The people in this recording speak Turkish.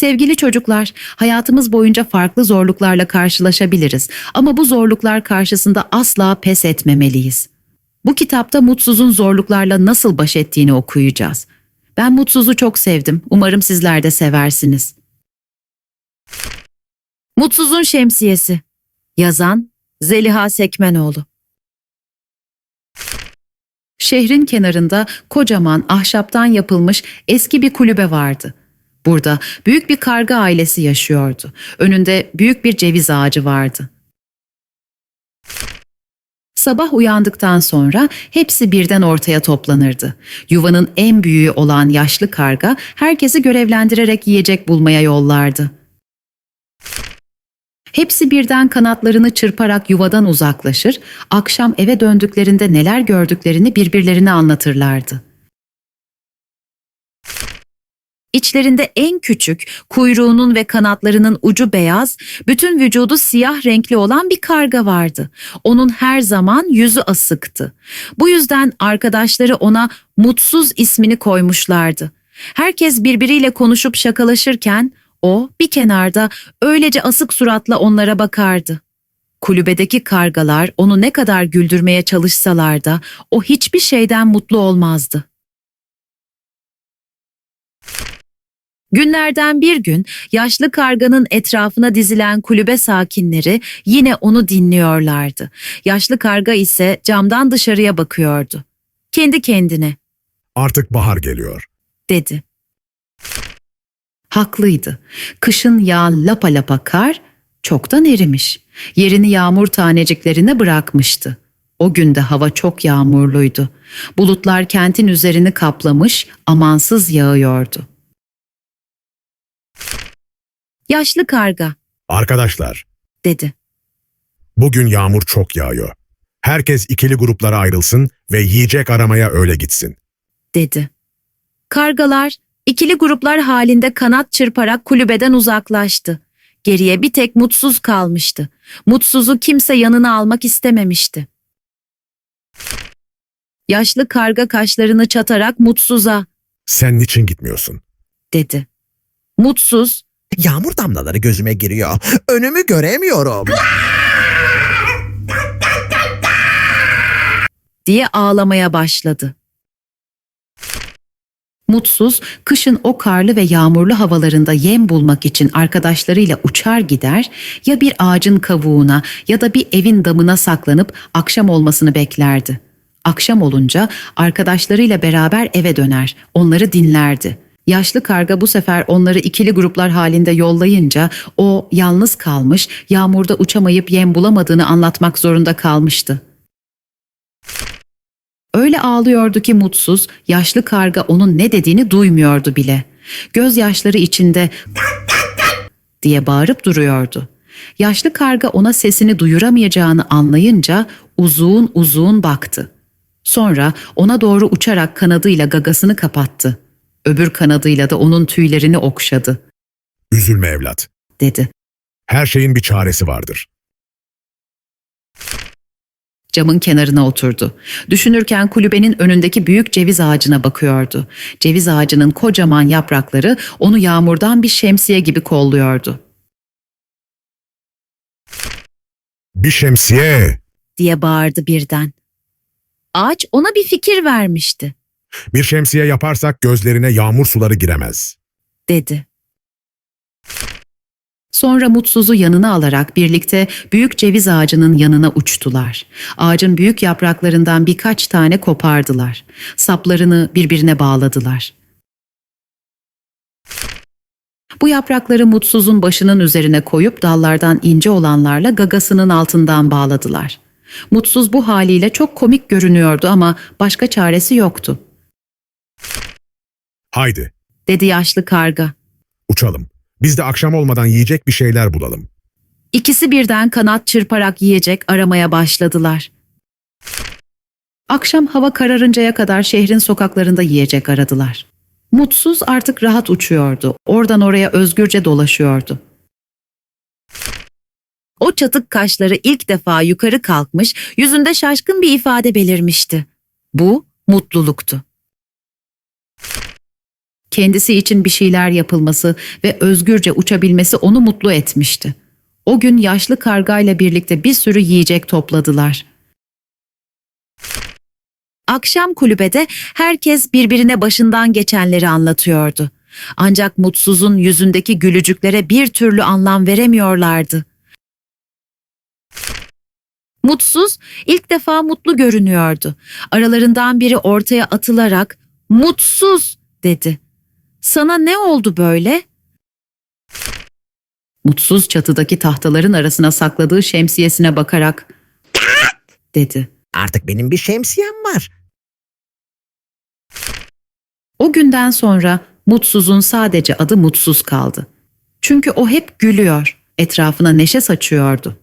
Sevgili çocuklar, hayatımız boyunca farklı zorluklarla karşılaşabiliriz ama bu zorluklar karşısında asla pes etmemeliyiz. Bu kitapta mutsuzun zorluklarla nasıl baş ettiğini okuyacağız. Ben mutsuzu çok sevdim. Umarım sizler de seversiniz. Mutsuzun Şemsiyesi Yazan Zeliha Sekmenoğlu Şehrin kenarında kocaman ahşaptan yapılmış eski bir kulübe vardı. Burada büyük bir karga ailesi yaşıyordu. Önünde büyük bir ceviz ağacı vardı. Sabah uyandıktan sonra hepsi birden ortaya toplanırdı. Yuvanın en büyüğü olan yaşlı karga herkesi görevlendirerek yiyecek bulmaya yollardı. Hepsi birden kanatlarını çırparak yuvadan uzaklaşır, akşam eve döndüklerinde neler gördüklerini birbirlerine anlatırlardı. İçlerinde en küçük, kuyruğunun ve kanatlarının ucu beyaz, bütün vücudu siyah renkli olan bir karga vardı. Onun her zaman yüzü asıktı. Bu yüzden arkadaşları ona Mutsuz ismini koymuşlardı. Herkes birbiriyle konuşup şakalaşırken o bir kenarda öylece asık suratla onlara bakardı. Kulübedeki kargalar onu ne kadar güldürmeye çalışsalar da o hiçbir şeyden mutlu olmazdı. Günlerden bir gün yaşlı karganın etrafına dizilen kulübe sakinleri yine onu dinliyorlardı. Yaşlı karga ise camdan dışarıya bakıyordu. Kendi kendine Artık bahar geliyor. dedi. Haklıydı. Kışın yağan lapa lapa kar çoktan erimiş. Yerini yağmur taneciklerine bırakmıştı. O günde hava çok yağmurluydu. Bulutlar kentin üzerini kaplamış, amansız yağıyordu. Yaşlı karga Arkadaşlar, dedi. bugün yağmur çok yağıyor. Herkes ikili gruplara ayrılsın ve yiyecek aramaya öyle gitsin. dedi. Kargalar ikili gruplar halinde kanat çırparak kulübeden uzaklaştı. Geriye bir tek mutsuz kalmıştı. Mutsuzu kimse yanına almak istememişti. Yaşlı karga kaşlarını çatarak mutsuza Sen niçin gitmiyorsun? dedi. Mutsuz Yağmur damlaları gözüme giriyor. Önümü göremiyorum. diye ağlamaya başladı. Mutsuz, kışın o karlı ve yağmurlu havalarında yem bulmak için arkadaşlarıyla uçar gider, ya bir ağacın kavuğuna ya da bir evin damına saklanıp akşam olmasını beklerdi. Akşam olunca arkadaşlarıyla beraber eve döner, onları dinlerdi. Yaşlı karga bu sefer onları ikili gruplar halinde yollayınca o yalnız kalmış, yağmurda uçamayıp yem bulamadığını anlatmak zorunda kalmıştı. Öyle ağlıyordu ki mutsuz, yaşlı karga onun ne dediğini duymuyordu bile. Gözyaşları içinde diye bağırıp duruyordu. Yaşlı karga ona sesini duyuramayacağını anlayınca uzun uzun baktı. Sonra ona doğru uçarak kanadıyla gagasını kapattı. Öbür kanadıyla da onun tüylerini okşadı, Üzülme evlat. dedi. Her şeyin bir çaresi vardır. Camın kenarına oturdu. Düşünürken kulübenin önündeki büyük ceviz ağacına bakıyordu. Ceviz ağacının kocaman yaprakları onu yağmurdan bir şemsiye gibi kolluyordu. Bir şemsiye, diye bağırdı birden. Ağaç ona bir fikir vermişti, bir şemsiye yaparsak gözlerine yağmur suları giremez. dedi. Sonra mutsuzu yanına alarak birlikte büyük ceviz ağacının yanına uçtular. Ağacın büyük yapraklarından birkaç tane kopardılar. Saplarını birbirine bağladılar. Bu yaprakları mutsuzun başının üzerine koyup dallardan ince olanlarla gagasının altından bağladılar. Mutsuz bu haliyle çok komik görünüyordu ama başka çaresi yoktu, Haydi, dedi yaşlı karga. uçalım. Biz de akşam olmadan yiyecek bir şeyler bulalım. İkisi birden kanat çırparak yiyecek aramaya başladılar. Akşam hava kararıncaya kadar şehrin sokaklarında yiyecek aradılar. Mutsuz artık rahat uçuyordu. Oradan oraya özgürce dolaşıyordu. O çatık kaşları ilk defa yukarı kalkmış, yüzünde şaşkın bir ifade belirmişti. Bu mutluluktu. Kendisi için bir şeyler yapılması ve özgürce uçabilmesi onu mutlu etmişti. O gün yaşlı kargayla birlikte bir sürü yiyecek topladılar. Akşam kulübede herkes birbirine başından geçenleri anlatıyordu. Ancak mutsuzun yüzündeki gülücüklere bir türlü anlam veremiyorlardı. Mutsuz ilk defa mutlu görünüyordu. Aralarından biri ortaya atılarak "Mutsuz!" dedi. "Sana ne oldu böyle?" Mutsuz çatıdaki tahtaların arasına sakladığı şemsiyesine bakarak dedi. Artık benim bir şemsiyem var. O günden sonra mutsuzun sadece adı mutsuz kaldı. Çünkü o hep gülüyor, etrafına neşe saçıyordu.